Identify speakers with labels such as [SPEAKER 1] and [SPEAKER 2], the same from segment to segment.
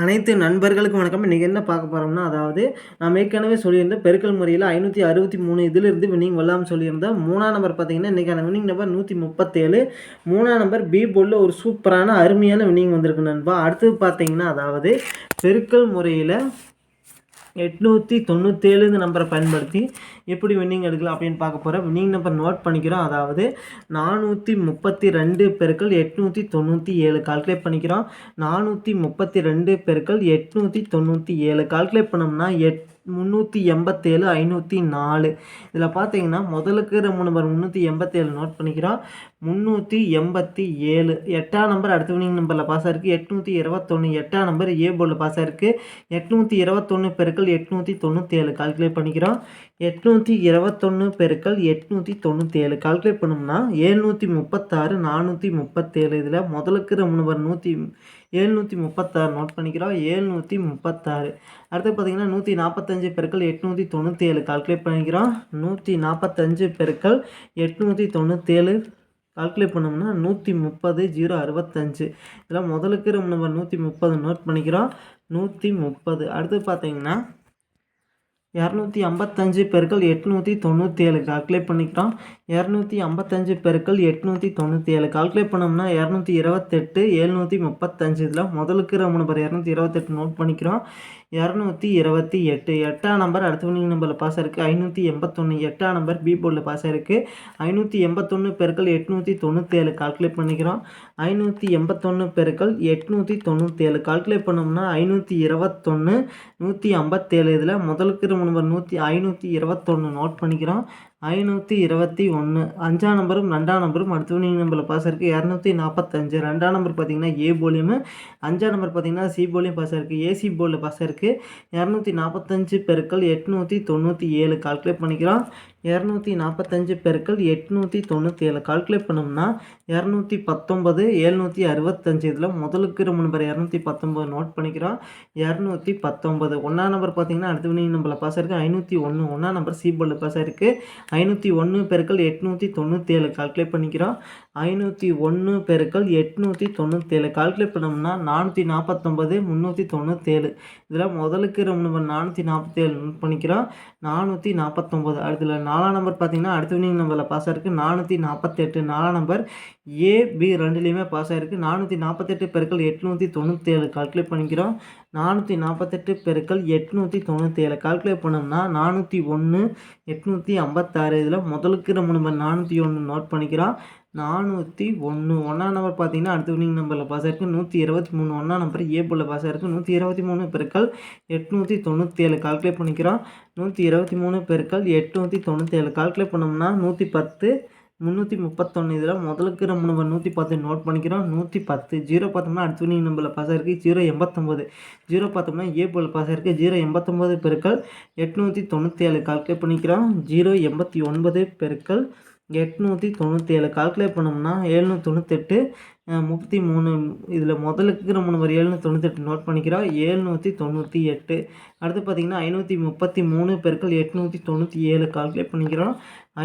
[SPEAKER 1] அனைத்து நண்பர்களுக்கும் வணக்கம். இன்றைக்கி என்ன பார்க்க போகிறோம்னா அதாவது நான் ஏற்கனவே சொல்லியிருந்தேன் பெருக்கல் முறையில் ஐநூற்றி அறுபத்தி மூணு இதிலிருந்து வினிங் வரலாம்னு சொல்லியிருந்தேன் மூணாம் நம்பர் பார்த்தீங்கன்னா இன்றைக்கான வினிங் நம்பர் நூற்றி முப்பத்தேழு. மூணாம் நம்பர் பி போர்டில் ஒரு சூப்பரான அருமையான வினிங் வந்திருக்கு நண்பா. அடுத்தது பார்த்தீங்கன்னா அதாவது பெருக்கல் முறையில் எட்நூற்றி தொண்ணூற்றேழு நம்பரை பயன்படுத்தி எப்படி வின்னிங் எடுக்கலாம் அப்படின்னு பார்க்க போகிறேன் வின்னிங் நம்பர் நோட் பண்ணிக்கிறோம். அதாவது நானூற்றி முப்பத்தி ரெண்டு பெருக்கள் எட்நூற்றி தொண்ணூற்றி ஏழு கால்குலேட் பண்ணிக்கிறோம். நானூற்றி முப்பத்தி ரெண்டு பெருக்கள் எட்நூற்றி தொண்ணூற்றி ஏழு கால்குலேட் பண்ணோம்னா எட் முந்நூற்றி எண்பத்தேழு ஐநூற்றி நாலு. இதில் பார்த்தீங்கன்னா முதலுக்கு ரொம்ப நம்பர் முந்நூற்றி எண்பத்தேழு நோட் பண்ணிக்கிறோம். முந்நூற்றி எண்பத்தி ஏழு எட்டாம் நம்பர் அடுத்த வினிங் நம்பரில் பாஸ் ஆயிருக்கு. எட்நூற்றி இருபத்தொன்று எட்டாம் நம்பர் ஏ போர்டில் பாஸ் ஆயிருக்கு. எட்நூற்றி இருபத்தொன்று பெருக்கள் எட்நூற்றி தொண்ணூற்றி ஏழு கால்குலேட் பண்ணிக்கிறோம். எட்நூற்றி இருபத்தொன்று பெருக்கள் எட்நூற்றி தொண்ணூற்றி ஏழு கால்குலேட் பண்ணோம்னா ஏழ்நூற்றி முப்பத்தாறு நானூற்றி முப்பத்தேழு. இதில் முதலுக்கு ரொம்ப நம்பர் நூற்றி ஏழ்நூற்றி முப்பத்தாறு நோட் பண்ணிக்கிறோம். ஏழ்நூற்றி முப்பத்தாறு. அடுத்து பார்த்திங்கன்னா நூற்றி நாற்பத்தஞ்சு பெருக்கள் எட்நூற்றி தொண்ணூற்றி ஏழு கால்குலேட் பண்ணிக்கிறோம். நூற்றி நாற்பத்தஞ்சு பெருக்கள் எட்நூற்றி தொண்ணூற்றேழு கால்குலேட் பண்ணோம்னா நூற்றி முப்பது ஜீரோ அறுபத்தஞ்சு. இதில் முதலுக்கு ரொம்ப நம்பர் நூற்றி முப்பது நோட் பண்ணிக்கிறோம். நூற்றி முப்பது. அடுத்து பார்த்திங்கன்னா இரநூத்தி ஐம்பத்தஞ்சு பெருக்கள் எட்நூற்றி தொண்ணூற்றி ஏழு கால்குலேட் பண்ணிக்கிறோம். இரநூத்தி ஐம்பத்தஞ்சு பெருக்கள் எட்நூற்றி தொண்ணூற்றி ஏழு கால்குலேட் பண்ணோம்னா இரநூத்தி இருபத்தெட்டு எழுநூற்றி முப்பத்தஞ்சு இதில் முதலுக்கு ரொம்ப நம்பர் இரநூத்தி இருபத்தெட்டு நோட் பண்ணிக்கிறோம். இரநூத்தி இருபத்தி எட்டு எட்டாம் நம்பர் அடுத்த வினிங் நம்பரில் பாஸ் இருக்குது ஐநூற்றி எண்பத்தொன்று எட்டாம் நம்பர் பி போர்டில் பாஸ் இருக்குது ஐநூற்றி எண்பத்தொன்று பெருக்கள் எட்நூற்றி தொண்ணூற்றி ஏழு கால்குலேட் பண்ணிக்கிறோம். ஐநூற்றி எண்பத்தொன்று பெருக்கள் எட்நூற்றி தொண்ணூற்றேழு கால்குலேட் பண்ணோம்னா ஐநூற்றி இருபத்தொன்று நூற்றி ஐம்பத்தேழு. இதில் முதலுக்கு நம்பர் நூற்றி ஐநூற்றி இருபத்தொன்று நோட் பண்ணிக்கிறோம். ஐநூற்றி இருபத்தி ஒன்று அஞ்சாம் நம்பரும் ரெண்டாம் நம்பரும் அடுத்த நம்பரில் பாஸ் இருக்குது இரநூத்தி நாற்பத்தஞ்சு ரெண்டாம் நம்பர் பார்த்தீங்கன்னா ஏ போலியும் அஞ்சாம் நம்பர் பார்த்தீங்கன்னா சி போலியும் பாஸ் இருக்குது ஏசி போலில் பாஸ் இருக்குது இரநூத்தி நாற்பத்தஞ்சு பெருக்கள் எட்நூற்றி தொண்ணூற்றி ஏழு. கால்குலேட் பண்ணிக்கிறோம் இரநூத்தி நாற்பத்தஞ்சு பெருக்கள் எட்நூற்றி தொண்ணூற்றி ஏழு. கால்குலேட் பண்ணோம்னா இரநூத்தி பத்தொம்பது எழுநூற்றி அறுபத்தஞ்சு. இதில் முதலுக்கு ரொம்ப நம்பர் இரநூத்தி பத்தொம்பது நோட் பண்ணிக்கிறோம். இரநூத்தி பத்தொம்பது ஒன்றாம் நம்பர் பார்த்தீங்கன்னா அடுத்த வினிங் நம்பரில் பாஸ் இருக்குது ஐநூற்றி ஒன்று ஒன்றாம் நம்பர் சி போலில் பாஸ் இருக்குது ஐநூற்றி ஒன்று பெருக்கள் எட்நூற்றி தொண்ணூற்றேழு கால்குலேட் பண்ணிக்கிறோம். ஐநூற்றி ஒன்று பெருக்கள் எட்நூற்றி தொண்ணூற்றேழு கால்குலேட் பண்ணோம்னா நானூற்றி நாற்பத்தொம்பது முந்நூற்றி தொண்ணூற்றேழு இதில் முதலுக்கு ரொம்ப நம்பர் நானூற்றி நாற்பத்தேழு நோட் பண்ணிக்கிறோம். நானூற்றி நாற்பத்தொம்பது அடுத்துல நாலாம் நம்பர் பார்த்தீங்கன்னா அடுத்த வினிங் நம்பரில் பாஸ் ஆயிருக்கு. நானூற்றி நாற்பத்தெட்டு நாலாம் நம்பர் ஏ பி ரெண்டுலேயுமே பாஸ் ஆகிருக்கு நானூற்றி நாற்பத்தெட்டு பெருக்கள் எட்நூற்றி தொண்ணூற்றேழு கால்குலேட் பண்ணிக்கிறோம். நானூற்றி நாற்பத்தெட்டு பெருக்கள் எட்நூற்றி தொண்ணூற்றேழு கால்குலேட் பண்ணோம்னா நானூற்றி ஒன்று எட்நூற்றி ஐம்பத்தாறு இதில் முதலுக்கு நம்ம நம்பர் நானூற்றி ஒன்று நோட் பண்ணிக்கிறோம் நானூற்றி ஒன்று ஒன்றாம் நம்பர் பார்த்தீங்கன்னா அடுத்த வினிங் நம்பரில் பாஸ் ஆயிருக்கு. நூற்றி இருபத்தி மூணு. ஒன்றாம் நம்பர் ஏ போல் பாஸ் ஆயிருக்கு. நூற்றி இருபத்தி மூணு பெருக்கள் எட்நூற்றி தொண்ணூற்றி ஏழு கால்குலேட் பண்ணிக்கிறோம் நூற்றி இருபத்தி மூணு பெருக்கள் எட்நூற்றி தொண்ணூற்றி ஏழு கால்குலேட் பண்ணோம்னா நூற்றி பத்து முந்நூற்றி முப்பத்தொன்று இதில் முதலுக்கு நம்ம நம்ம நூற்றி பத்து நோட் பண்ணிக்கிறோம். நூற்றி பத்து ஜீரோ பார்த்தோம்னா அடுத்த வினிங் நம்பரில் பாஸ் ஆயிருக்கு. ஜீரோ எண்பத்தொம்போது ஜீரோ பார்த்தோம்னா ஏ போல் பாஸ் ஆயிருக்கு. ஜீரோ எண்பத்தொம்போது பெருக்கள் எட்நூற்றி தொண்ணூற்றி ஏழு கால்குலேட் பண்ணிக்கிறோம். ஜீரோ எண்பத்தி ஒன்பது பெருக்கள் எட்நூற்றி தொண்ணூற்றி ஏழு கால்குலேட் பண்ணோம்னா ஏழ்நூற்றி தொண்ணூத்தெட்டு முப்பத்தி மூணு இதில் முதலுக்கு மூணு வரி எழுநூற்றி தொண்ணூத்தெட்டு நோட் பண்ணிக்கிறோம் ஏழ்நூற்றி தொண்ணூற்றி எட்டு அடுத்து பார்த்திங்கன்னா ஐநூற்றி முப்பத்தி மூணு பெருக்கள் எட்நூற்றி தொண்ணூற்றி ஏழு கால்குலேட் பண்ணிக்கிறோம்.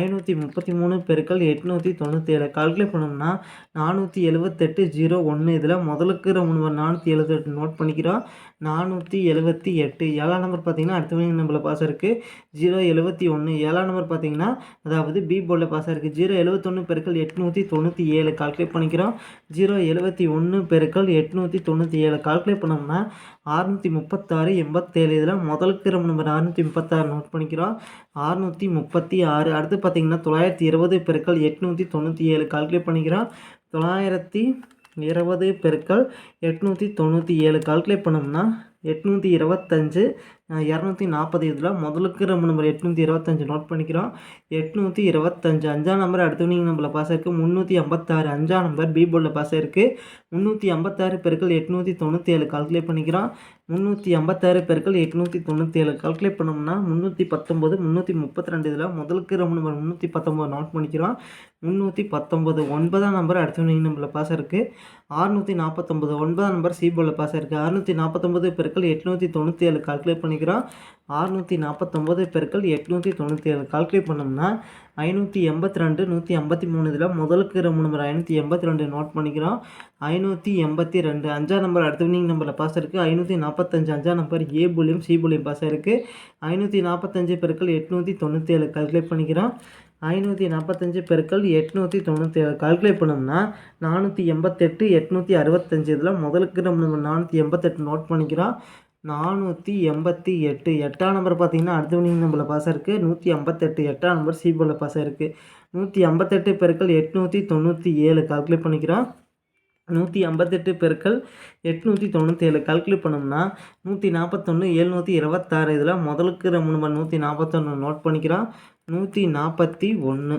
[SPEAKER 1] ஐநூற்றி முப்பத்தி மூணு பெருக்கள் எட்நூற்றி தொண்ணூற்றி ஏழு கால்குலேட் பண்ணோம்னா நானூற்றி எழுபத்தெட்டு ஜீரோ ஒன்று இதில் முதலுக்கு நம்பர் நானூற்றி எழுபத்தெட்டு நோட் பண்ணிக்கிறோம். நானூற்றி எழுபத்தி எட்டு. ஏழாம் நம்பர் பார்த்தீங்கன்னா அடுத்த மணி நம்பரில் பாஸ் இருக்குது ஜீரோ எழுபத்தி ஒன்று ஏழாம் நம்பர் பார்த்தீங்கன்னா அதாவது பி போர்டில் பாஸ் இருக்குது ஜீரோ எழுபத்தொன்று பெருக்கள் எட்நூற்றி தொண்ணூற்றி ஏழு. கால்குலேட் பண்ணிக்கிறோம். ஜீரோ எழுபத்தி ஒன்று பெருக்கள் எட்நூற்றி தொண்ணூற்றி ஏழு. கால்குலேட் பண்ணோம்னா அறுநூற்றி முப்பத்தாறு எண்பத்தேழு. இதில் முதலுக்கு ரொம்ப நம்பர் அறுநூற்றி முப்பத்தாறு நோட் பண்ணிக்கிறோம். அறுநூற்றி முப்பத்தி ஆறு. அடுத்து பார்த்தீங்கன்னா தொள்ளாயிரத்தி இருபது பெருக்கள் எட்நூற்றி தொண்ணூற்றி ஏழு. கால்குலேட் பண்ணிக்கிறோம். தொள்ளாயிரத்தி இருபது பெருக்கள் எட்நூற்றி தொண்ணூற்றி ஏழு. கால்குலேட் பண்ணோம்னா எட்நூற்றி இருபத்தஞ்சு இரநூத்தி நாற்பது இதில் முதலுக்கு நம்ம நம்பர் எட்நூற்றி இருபத்தஞ்சு நோட் பண்ணிக்கிறோம். எட்நூற்றி இருபத்தஞ்சு அஞ்சாம் நம்பர் அடுத்த வினிங் நம்பரில் பாஸ் இருக்குது முந்நூற்றி ஐம்பத்தாறு அஞ்சாம் நம்பர் பி போர்டில் பாஸ் இருக்குது முந்நூற்றி ஐம்பத்தாறு பெருக்கள் எட்நூற்றி தொண்ணூற்றி ஏழு கால்குலேட் பண்ணிக்கிறோம். முந்நூற்றி ஐம்பத்தாறு பெருக்கள் எட்நூற்றி தொண்ணூற்றி ஏழு கால்குலேட் பண்ணோம்னா முந்நூற்றி பத்தொம்பது முந்நூற்றி முப்பத்தி ரெண்டு இதில் முதலுக்கு ரொம்ப நம்பர் முந்நூற்றி பத்தொம்பது நோட் பண்ணிக்கிறோம். முந்நூற்றி பத்தொம்பது ஒன்பதாம் நம்பர் அடுத்த வினிங் நம்பரில் பாஸ் இருக்குது ஆறுநூற்றி நாற்பத்தொம்பது ஒன்பதாம் நம்பர் சி போர்டில் பாஸ் இருக்குது அறுநூற்றி நாற்பத்தொம்பது பெருக்கள் எட்நூற்றி தொண்ணூற்றி ஏழு கால்குலேட் பண்ணிக்கிறோம் அறுநூற்றி நாற்பத்தொம்பது பெருக்கள் எட்நூற்றி தொண்ணூற்றி ஏழு. கால்குலேட் பண்ணோம்னா ஐநூற்றி எண்பத்தி ரெண்டு நூற்றி ஐம்பத்தி மூணு இதில் முதலுக்கு இருக்கிற நம்பர் ஐநூற்றி எண்பத்தி ரெண்டு நோட் பண்ணிக்கிறோம் ஐநூற்றி எண்பத்தி ரெண்டு. அஞ்சாம் நம்பர் அடுத்த வினிங் நம்பரில் பாஸ் இருக்குது ஐநூற்றி நாற்பத்தஞ்சு அஞ்சாம் நம்பர் ஏ புள்ளியும் சி புள்ளியும் பாஸ் இருக்குது ஐநூற்றி நாற்பத்தஞ்சு பெருக்கள் எட்நூற்றி தொண்ணூற்றி ஏழு. கால்குலேட் பண்ணிக்கிறோம் ஐநூற்றி நாற்பத்தஞ்சு பெருக்கள் எட்நூற்றி தொண்ணூற்றி ஏழு. கால்குலேட் பண்ணோம்னா நானூற்றி எண்பத்தெட்டு எட்நூற்றி அறுபத்தஞ்சு இதில் முதலுக்கு நம்ம நானூற்றி எண்பத்தெட்டு நோட் பண்ணிக்கிறோம் நானூற்றி எண்பத்தி எட்டு. எட்டாம் நம்பர் பார்த்தீங்கன்னா அடுத்த வினிங் நம்பரில் பாஸ் இருக்குது நூற்றி ஐம்பத்தெட்டு எட்டாம் நம்பர் சி போர்டில் பாஸ் இருக்குது நூற்றி ஐம்பத்தெட்டு பெருக்கள் எட்நூற்றி தொண்ணூற்றி ஏழு. கால்குலேட் பண்ணிக்கிறோம். நூற்றி ஐம்பத்தெட்டு பெருக்கள் எட்நூற்றி தொண்ணூற்றி ஏழு. கால்குலேட் பண்ணோம்னா நூற்றி நாற்பத்தொன்று எழுநூற்றி இருபத்தாறு. இதில் முதலுக்கு நம்ம நம்பர் நூற்றி நாற்பத்தொன்று நோட் பண்ணிக்கிறோம். நூற்றி நாற்பத்தி ஒன்று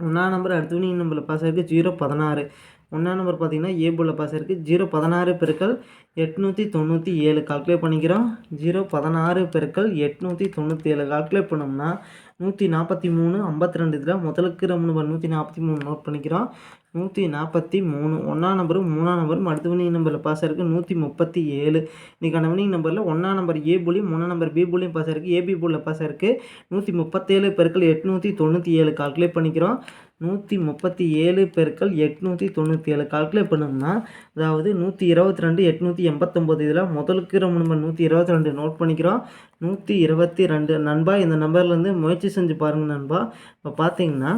[SPEAKER 1] ஒன்றாம் நம்பர் அடுத்த வினிங் நம்பரில் பாஸ் இருக்குது ஜீரோ பதினாறு. ஒன்றாம் நம்பர் பார்த்தீங்கன்னா ஏ பாஸ் இருக்குது ஜீரோ பதினாறு பெருக்கள் எட்நூற்றி தொண்ணூற்றி ஏழு. கால்குலேட் பண்ணிக்கிறோம். ஜீரோ பதினாறு பெருக்கள் எட்நூற்றி தொண்ணூற்றி ஏழு. கால்குலேட் பண்ணோம்னா நூற்றி நாற்பத்தி மூணு ஐம்பத்தி ரெண்டு இதில் முதலுக்கு நம்பர் நூற்றி நாற்பத்தி மூணு நோட் பண்ணிக்கிறோம். நூற்றி நாற்பத்தி மூணு. ஒன்றாம் நம்பரும் மூணாம் நம்பரும் அடுத்த வினிங் நம்பரில் பாஸ் இருக்குது நூற்றி முப்பத்தி ஏழு. இன்றைக்கான வினிங் நம்பரில் ஒன்றாம் நம்பர் ஏ புள்ளியும் மூணாம் நம்பர் பி புள்ளியும் பாஸ் இருக்குது ஏபி போலில் பாஸ் இருக்குது நூற்றி முப்பத்தேழு பெருக்கள் எட்நூற்றி தொண்ணூற்றி ஏழு. கால்குலேட் பண்ணிக்கிறோம். நூற்றி முப்பத்தி ஏழு பெருக்கள் எட்நூற்றி தொண்ணூற்றி ஏழு. கால்குலேட் பண்ணோம்னா அதாவது நூற்றி இருபத்தி ரெண்டு எட்நூற்றி எண்பத்தொம்போது. இதில் முதலுக்கு ரொம்ப நம்பர் நூற்றி இருபத்தி ரெண்டு நோட் பண்ணிக்கிறோம். நூற்றி இருபத்தி ரெண்டு. நண்பா இந்த நம்பர்லேருந்து முயற்சி செஞ்சு பாருங்கள் நண்பா. இப்போ பார்த்தீங்கன்னா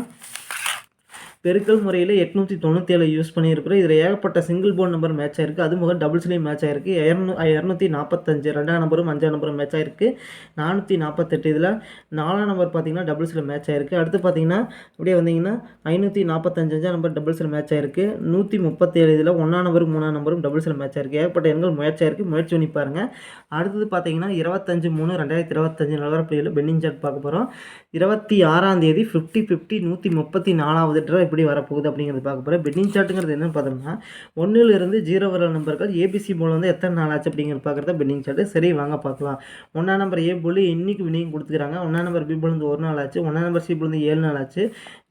[SPEAKER 1] பெருக்கல் முறையில் எட்நூற்றி தொண்ணூற்றி ஏழு யூஸ் பண்ணியிருக்கிறோம். இதில் ஏகப்பட்ட சிங்கிள் போர்ட் நம்பர் மேட்ச் ஆயிருக்கு. அது முகம் டபுள்ஸ்லேயும் மேட்ச் ஆயிருக்கு. இரநூ இரநூத்தி நாற்பத்தஞ்சு ரெண்டாம் நம்பரும் அஞ்சாம் நம்பரும் மேட்ச் ஆயிருக்கு. நானூற்றி நாற்பத்தெட்டு இதில் நாலாம் நம்பர் பார்த்தீங்கன்னா டபுள்ஸில் மேட்ச் ஆயிருக்கு. அடுத்து பார்த்தீங்கன்னா அப்படியே வந்தீங்கன்னா ஐநூற்றி நாற்பத்தஞ்சு அஞ்சாம் நம்பர் டபுள்ஸில் மேட்ச் ஆயிருக்கு. நூற்றி முப்பத்தேழு இதில் ஒன்றாம் நம்பரும் மூணாம் நம்பரும் டபுள்ஸில் மேட்ச் ஆயிருக்கு. ஏகப்பட்ட எண்கள் முயற்சி ஆயிருக்கு. முயற்சி பண்ணி பாருங்கள் அடுத்தது பார்த்தீங்கன்னா இருபத்தஞ்சு மூணு ரெண்டாயிரத்தி இருபத்தஞ்சு நிலவரப்படியில் பெண்டிங் சார்ட் பார்க்க போகிறோம் இருபத்தி ஆறாம் தேதி ஃபிஃப்டி ஃபிஃப்டி நூற்றி முப்பத்தி நாலாவது ட்ரா எப்படி வரப்போகுது அப்படிங்கிறது பார்க்க போகிறேன் பெட்டிங் சார்ட்டுங்கிறது என்னென்னு பார்த்தோம்னா ஒன்றிலிருந்து ஜீரோ வர நம்பர்கள் ஏபிசி போல் வந்து எத்தனை நாள் ஆச்சு அப்படிங்கிறது பார்க்குறத பெட்டிங் சார்ட்டு சரி வாங்க பார்க்கலாம் ஒன்றாம் நம்பர் ஏ போல் இன்றைக்கி வினியும் கொடுத்துக்கிறாங்க ஒன்றாம் நம்பர் பி போல் ஒரு நாள் ஆச்சு ஒன்றாம் நம்பர் சி போல் ஏழு நாள் ஆச்சு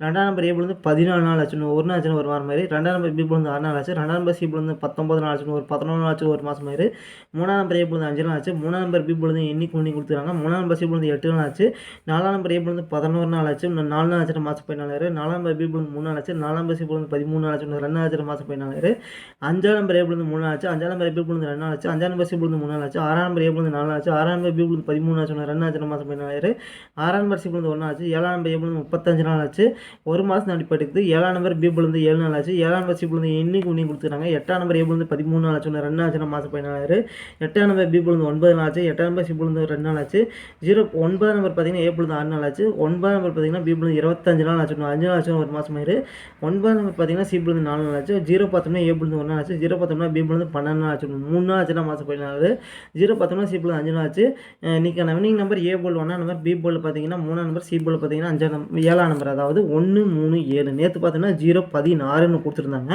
[SPEAKER 1] ரெண்டாம் நம்பர் ஏ போல் பதினாலு நாள் ஆச்சு ஒரு நாள் ஆச்சுன்னு ஒரு வாரம் மாதிரி ரெண்டாம் நம்பர் பி போல் ஆறு நாள் ஆச்சு ரெண்டாம் நம்பர் சி போல் பத்தொம்பது நாள் ஆச்சுன்னு ஒரு பதினொன்று நாள் ஆச்சு ஒரு மாதம் மாதிரி மூணாம் நம்பர் ஏ போல் அஞ்சு நாள் ஆச்சு மூணாம் நம்பர் பி போல் இன்னைக்கு பண்ணி கொடுத்துருக்காங்க மூணாம் நம்பர் சி போல் எட்டு நாள் ஆச்சு நாலாம் நம்பர் ஏ போல் பதினோரு நாள் ஆச்சு நாலு நாள் ஆச்சு மாதம் பதினாலு நாலாம் நம்பர் பி போல் மூணு நாள் ஆச்சு நாலாம் நம்பர் சி பதிமூணு நாள் ஆச்சு ரெண்டு ஆச்சு மாதம் போயினாரு அஞ்சாம் நம்பர் ஏபிள் வந்து மூணு ஆச்சு அஞ்சாம் நம்பர் ஏ ரெண்டு நாள் ஆச்சு அஞ்சாம் நம்பர் சி மூணு நாள் ஆச்சு ஆறாம் நம்பர் ஏ நாலு ஆச்சு ஆறாம் நம்பர் பி பதிமூணு ஆச்சு ரெண்டு ஆச்சு மாதம் போயினாரு ஆறாம் நம்பர் சி ஒன்று ஆச்சு ஏழாம் நம்பர் ஏ முப்பத்தஞ்சு நாள் ஆச்சு. ஒரு மாதம் அடிப்படைக்குது ஏழாம் நம்பர் பி வந்து ஏழு நாள் ஆச்சு. ஏழாம் நம்பர் சி போல் இன்னைக்கு உன்னி கொடுத்துருக்காங்க எட்டாம் நம்பர் ஏ வந்து பதிமூணு நாள் ஆச்சு ரெண்டு ஆச்சு மாதம் போயினாரு எட்டாம் நம்பர் பி வந்து ஒன்பது நாள் ஆச்சு. எட்டாம் நம்பர் சி ரெண்டு நாள் ஆச்சு. ஜீரோ ஒன்பதாம் நம்பர் பார்த்தீங்கன்னா ஏ வந்து ஆறு நாள் ஆச்சு. ஒன்பதாம் நம்பர் பார்த்தீங்கன்னா பி வந்து இருபத்தஞ்சு நாள் ஆச்சு அஞ்சு நாள் ஆச்சு ஒரு மாதம் ஆயிரு ஒன்பது நம்பர் பார்த்தீங்கன்னா சி போல் நாலு நாள் ஆச்சு. ஜீரோ பார்த்தோம்னா ஏ போல் ஒரு நாள் ஆச்சு. ஜீரோ பார்த்தோம்னா பி போல் பன்னெண்டு நாள் ஆச்சு. மூணு நாள் ஆச்சுன்னா மாதம் பதினாலு ஜீரோ பார்த்தோம்னா சி போல் அஞ்சு நாள் ஆச்சு. இன்றைக்கி வினிங் நம்பர் ஏ போல் ஒன்றா நம்பர் பி போல் பார்த்தீங்கன்னா மூணாம் நம்பர் சி போல் பார்த்தீங்கன்னா அஞ்சாம் நம்பர் ஏழாம் நம்பர் அதாவது ஒன்று மூணு ஏழு. நேற்று பார்த்தோம்னா ஜீரோ பதினாறுன்னு கொடுத்துருந்தாங்க.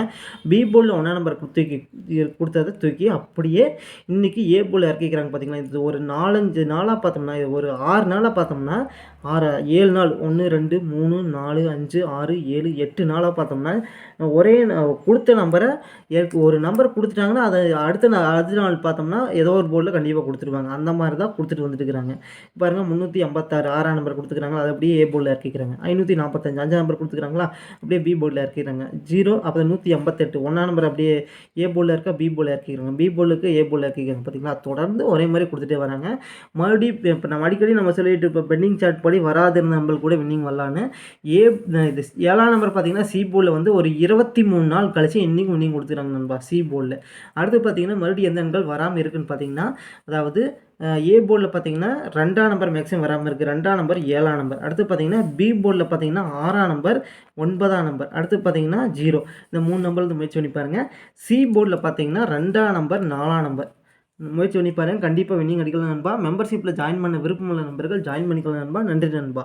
[SPEAKER 1] பி போலில் ஒன்றாம் நம்பர் தூக்கி கொடுத்ததை தூக்கி அப்படியே இன்றைக்கி ஏ போல் இறக்கிக்கிறாங்க பார்த்தீங்கன்னா இது ஒரு நாலஞ்சு நாளாக பார்த்தோம்னா இது ஒரு ஆறு நாளாக பார்த்தோம்னா ஆறு ஏழு நாள். ஒன்று ரெண்டு மூணு நாலு அஞ்சு ஆறு ஏழு எட்டு நாளாக பார்த்தோம்னா ஒரே கொடுத்த நம்பரை ஒரு நம்பர் கொடுத்துட்டாங்கன்னா அதை அடுத்த நாள் அடுத்த நாள் பார்த்தோம்னா ஏதோ ஒரு போர்டில் கண்டிப்பாக கொடுத்துருவாங்க. அந்த மாதிரி தான் கொடுத்துட்டு வந்துட்டு இருக்கிறாங்க பாருங்கள் முந்நூற்றி ஐம்பத்தாறு ஆறாம் நம்பர் கொடுத்துக்கிறாங்களா அதை அப்படியே ஏ போர்டில் இறக்கிக்கிறாங்க. ஐநூற்றி நாற்பத்தஞ்சு அஞ்சாம் நம்பர் கொடுத்துக்கிறாங்களா அப்படியே பி போர்டில் இறக்கிறாங்க ஜீரோ அப்போ நூற்றி ஐம்பத்தெட்டு ஒன்றாம் நம்பர் அப்படியே ஏ போர்டில் இருக்கா? பி போர்டில் இறக்கிக்கிறாங்க. பி போர்டுக்கு ஏ போர்டில் இறக்கிக்கிறாங்க. பார்த்தீங்களா? தொடர்ந்து ஒரே மாதிரி கொடுத்துட்டே வராங்க. மறுபடியும் இப்போ நம்ம அடிக்கடி நம்ம சொல்லிட்டு இப்போ பெண்டிங் சார்ட் படி வராதிருந்த நம்பர் கூட வின்னிங் வரலான்னு ஏ இது ஏழாம் நம்பர் பார்த்தீங்கன்னா சி போர்டில் வந்து ஒரு இருபத்தி மூணு நாள் கழிச்சு இன்னைக்கு வின்னிங் கொடுத்துருக்காங்க நண்பா சி போலில் அடுத்து பார்த்தீங்கன்னா மறுபடியும் எந்த எண்கள் வராமல் இருக்குன்னு பார்த்தீங்கன்னா அதாவது ஏ போர்டில் பார்த்தீங்கன்னா ரெண்டாம் நம்பர் மேக்ஸிமம் வராமல் இருக்குது ரெண்டாம் நம்பர் ஏழாம் நம்பர் அடுத்து பார்த்தீங்கன்னா பி போர்டில் பார்த்தீங்கன்னா ஆறாம் நம்பர் ஒன்பதாம் நம்பர் அடுத்து பார்த்தீங்கன்னா ஜீரோ இந்த மூணு நம்பர் வந்து முயற்சி பண்ணி பாருங்கள் சி போர்டில் பார்த்தீங்கன்னா ரெண்டாம் நம்பர் நாலாம் நம்பர் முயற்சி பண்ணி பாருங்கள் கண்டிப்பாக வின்னிங் அடிக்கலாம் நண்பா. மெம்பர்ஷிப்பில் ஜாயின் பண்ண விருப்பமுள்ள நண்பர்கள் ஜாயின் பண்ணிக்கலாம் நண்பா. நன்றி நண்பா.